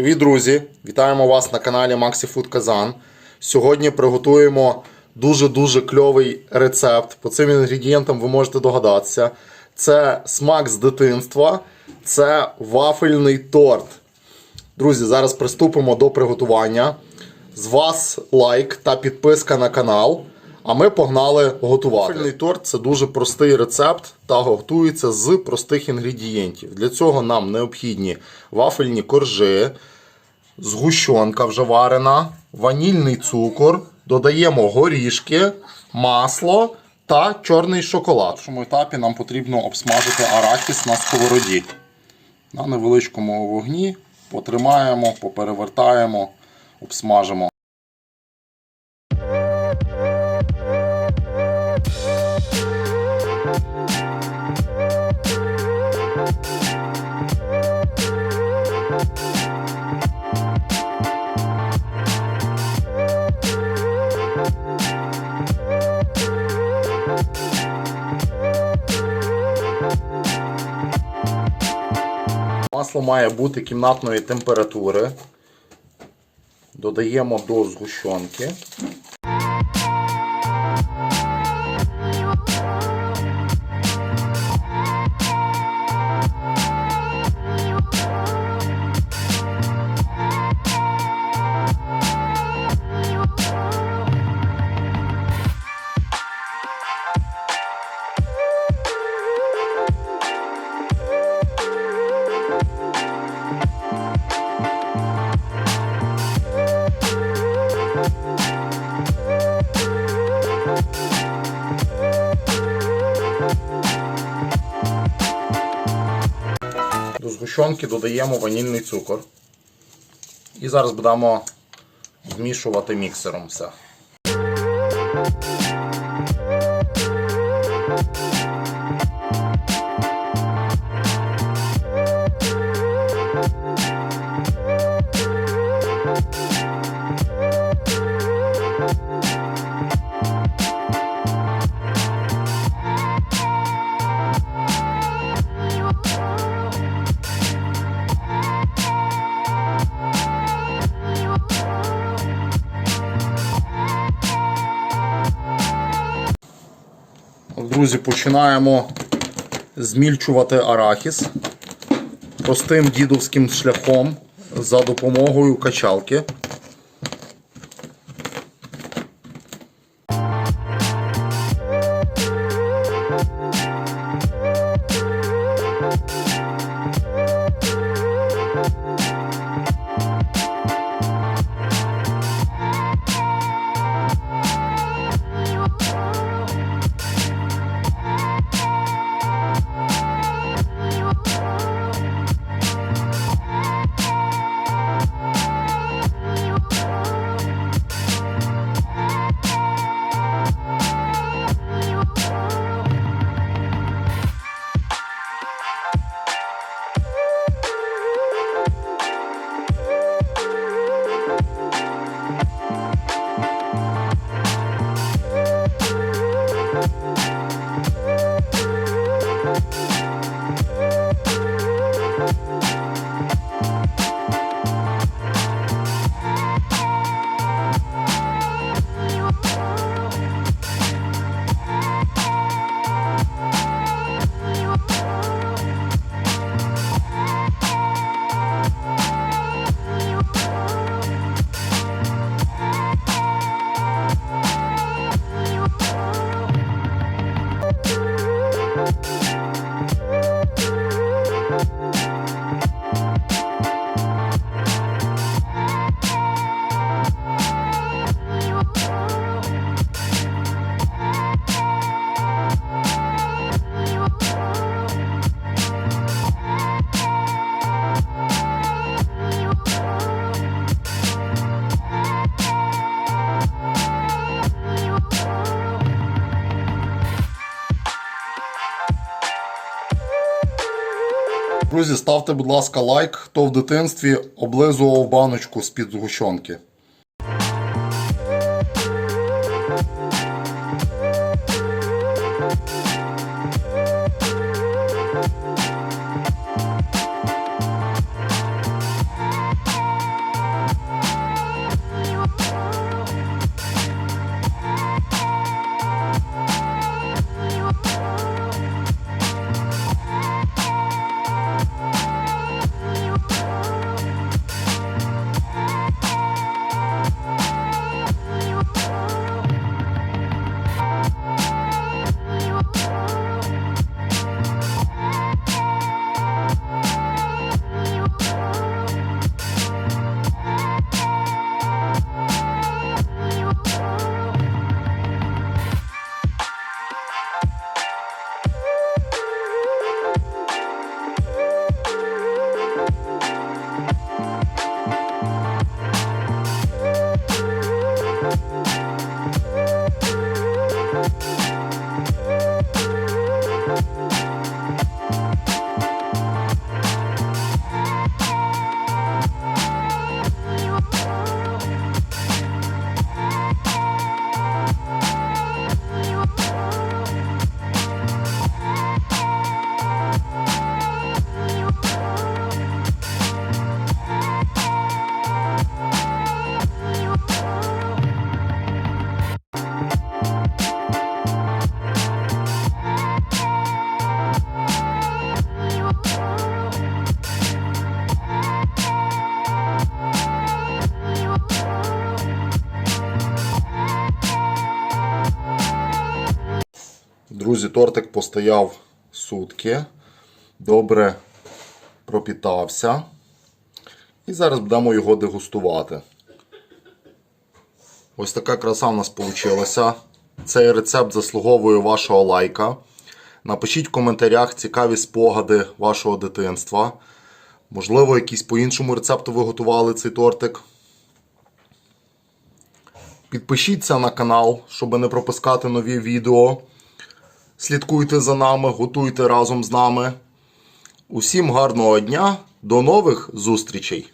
Привіт, друзі! Вітаємо вас на каналі Maxi Food Kazan. Сьогодні приготуємо дуже-дуже кльовий рецепт. По цим інгредієнтам ви можете догадатися. Це смак з дитинства, це вафельний торт. Друзі, зараз приступимо до приготування. З вас лайк та підписка на канал. А ми погнали готувати. Вафельний торт це дуже простий рецепт та готується з простих інгредієнтів. Для цього нам необхідні вафельні коржи, згущенка вже варена, ванільний цукор, додаємо горішки, масло та чорний шоколад. В першому етапі нам потрібно обсмажити арахіс на сковороді. На невеличкому вогні потримаємо, поперевертаємо, обсмажимо. Масло має бути кімнатної температури. Додаємо до згущенки. Згущенки додаємо ванільний цукор. І зараз будемо змішувати міксером все. Друзі, починаємо змільчувати арахіс простим дідовським шляхом за допомогою качалки. Друзі, ставте, будь ласка, лайк, хто в дитинстві облизував баночку з-під згущенки. Друзі, тортик постояв сутки. Добре пропітався. І зараз будемо його дегустувати. Ось така краса в нас вийшла. Цей рецепт заслуговує вашого лайка. Напишіть в коментарях цікаві спогади вашого дитинства. Можливо, якийсь по іншому рецепту ви готували цей тортик. Підпишіться на канал, щоб не пропускати нові відео. Слідкуйте за нами, готуйте разом з нами. Усім гарного дня, до нових зустрічей!